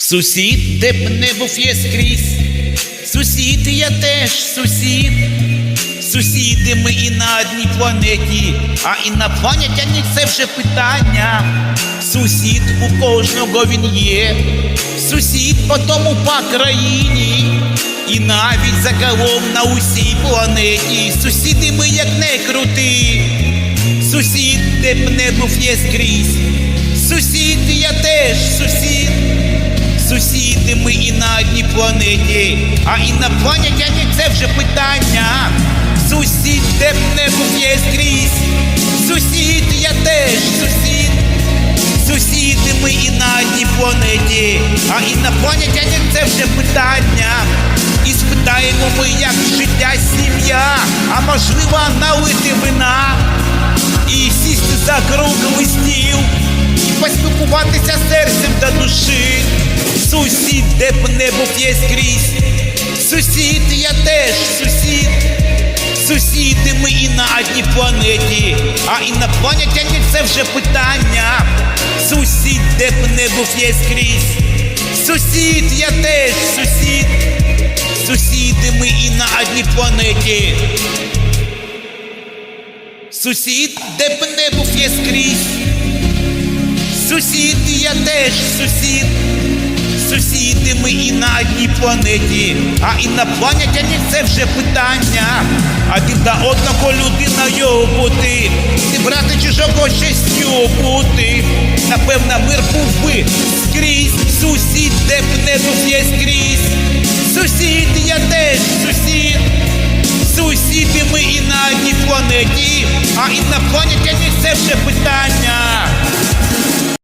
Сусід, де б не був я скрізь, сусід, я теж сусід. Сусіди ми і на одній планеті, а інопланетяні це вже питання. Сусід у кожного він є, сусід по тому по країні, і навіть загалом на усій планеті. Сусіди ми як не крути. Сусід, де б не був я скрізь. На одній планеті, а інопланетяні це вже питання. Сусід, де б не був я скрізь. Сусід, я теж сусід. Сусіди ми і на одній планеті, а інопланетяні це вже питання. І спитаємо ми, як життя сім'я, а можливо налити вина і серцем та душі. Сусід, де б не був я скрізь. Сусід, я теж сусід. Сусіди ми і на одній планеті, а інопланетяні це вже питання. Сусід, де б не був я скрізь. Сусід, я теж сусід. Сусіди ми і на одній планеті. Сусід, де б не був я скрізь. Сусід, я теж сусід. Сусіди ми і на одній планеті, а інопланетяні це вже питання. А до одного людиною бути, не брати чужого щастю бути. Напевно, мир був би скрізь. Сусід, де б не був я скрізь. Сусід, я теж сусід. Сусіди ми і на одній планеті, а інопланетяні це вже питання.